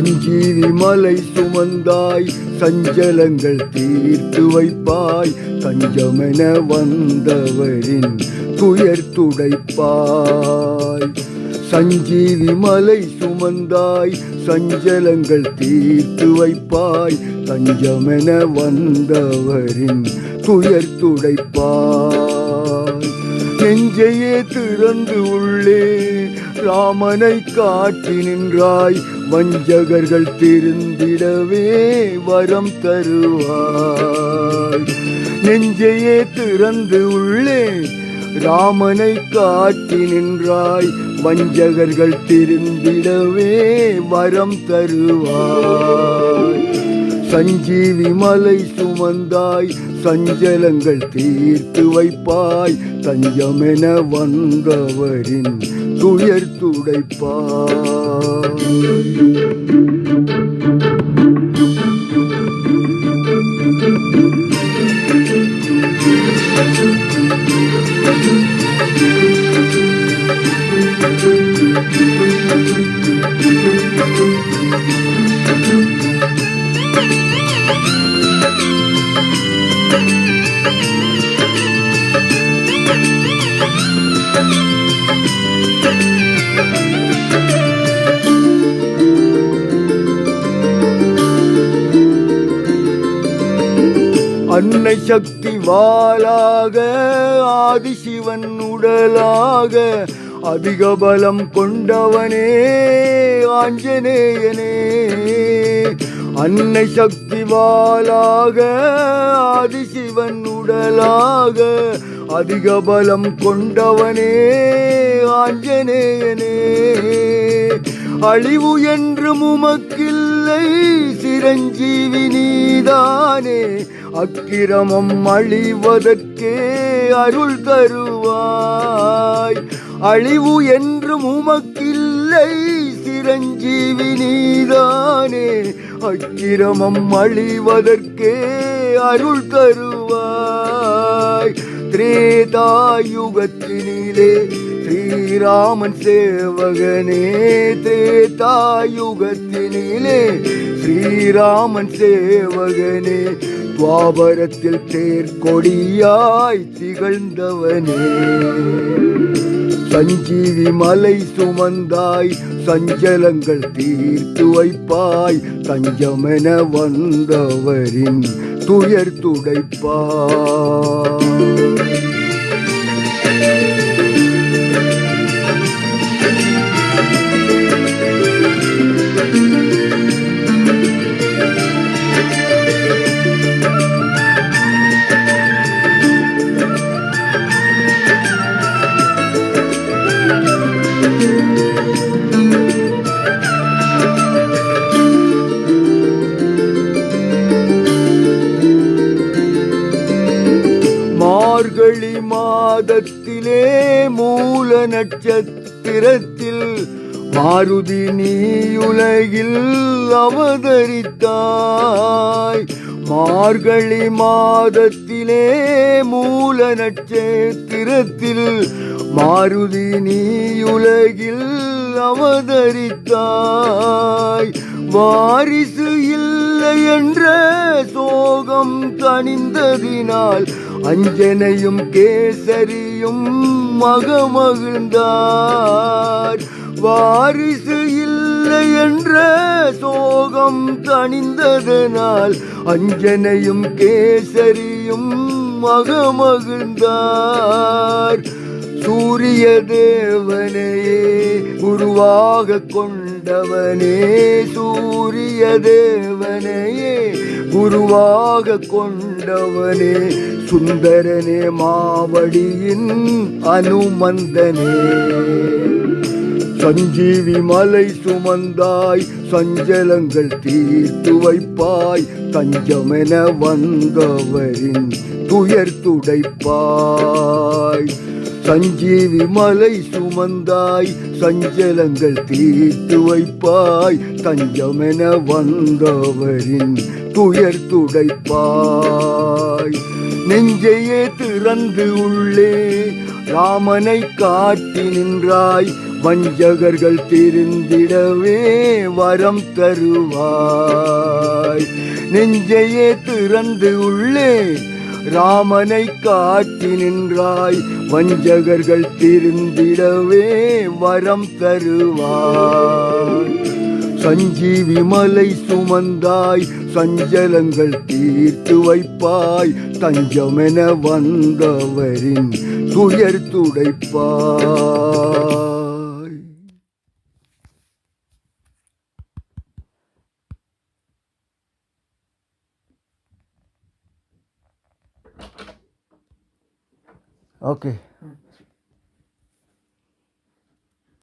சஞ்சீவி மலை சுமந்தாய் சஞ்சலங்கள் தீர்த்து வைப்பாய் தஞ்சமென வந்தவரின் துயர் துடைப்பாய். சஞ்சீவி மலை சுமந்தாய் சஞ்சலங்கள் தீர்த்து வைப்பாய் தஞ்சமென வந்தவரின் துயர் துடைப்பாய். நெஞ்சையே திறந்து உள்ளே ராமனை காட்டி நின்றாய். வஞ்சகர்கள் திருந்திடவே வரம் தருவாய். நெஞ்சையே திறந்து உள்ளே ராமனை காட்டி நின்றாய். வஞ்சகர்கள் திருந்திடவே வரம் தருவாய். சஞ்சீவி மலை சுமந்தாய் சஞ்சலங்கள் தீர்த்து வைப்பாய் தஞ்சமென வந்தவரின் துயர் துடைப்பாய் Thank you. அன்னை சக்தி வாளாக ஆதிசிவன் உடலாக அதிக பலம் கொண்டவனே ஆஞ்சநேயனே. அன்னை சக்தி வாளாக ஆதிசிவன் உடலாக அதிக பலம் கொண்டவனே ஆஞ்சநேயனே. அழிவு என்று முமக்கில் உமக்கில்லை சிரஞ்சீவி நீதானே அக்கிரமம் அழிவதற்கே அருள் தருவாய். அழிவு என்று உமக்கில்லை சிரஞ்சீவி நீதானே அக்கிரமம் அழிவதற்கே அருள் தருவாய். திரேதாயுகத்தினிலே ஸ்ரீராமன் சேவகனே திரேதாயுகத்தினிலே ஸ்ரீராமன் சேவகனே துவாபரத்தில் தேர்கொடியாய் திகழ்ந்தவனே சஞ்சீவி மலை சுமந்தாய் சஞ்சலங்கள் தீர்த்து வைப்பாய் தஞ்சமென வந்தவரின் துயர் துடைப்பாய் மார்கழி மாதத்திலே மூல நட்சத்திரத்தில் மாருதி நீயுலகில் அவதரித்தாய். மார்கழி மாதத்திலே மூல நட்சத்திரத்தில் மாருதி நீயுலகில் அவதரித்தாய். வாரிசு இல்லை என்ற சோகம் தணிந்ததினால் அஞ்சனையும் கேசரியும் மகமகிழ்ந்தார். வாரிசு இல்லை என்ற சோகம் தணிந்ததனால் அஞ்சனையும் கேசரியும் மகமகிழ்ந்தார். சூரிய தேவனையே குருவாக ஆண்டவனே சூரிய தேவனையே குருவாக கொண்டவனே சுந்தரனே மாவடியின் அனுமந்தனே. சஞ்சீவி மலை சுமந்தாய் சஞ்சலங்கள் தீர்த்து வைப்பாய் தஞ்சமென வந்தவரின் துயர் துடைப்பாய். சஞ்சீவி மலை சுமந்தாய் சஞ்சலங்கள் தீர்த்து வைப்பாய். தஞ்சமென வந்தவரின் துயர் துடைப்பாய். நெஞ்சையே திறந்து உள்ளே ராமனை காட்டி நின்றாய். வஞ்சகர்கள் திருந்திடவே வரம் தருவாய். நெஞ்சையே திறந்து உள்ளே ராமனை காட்டி நின்றாய் வஞ்சகர்கள் திருந்திடவே வரம் தருவாய். சஞ்சீவி மலை சுமந்தாய் சஞ்சலங்கள் தீர்த்து வைப்பாய் தஞ்சமென வந்தவரின் துயர் துடைப்பாய். Oke. Okay.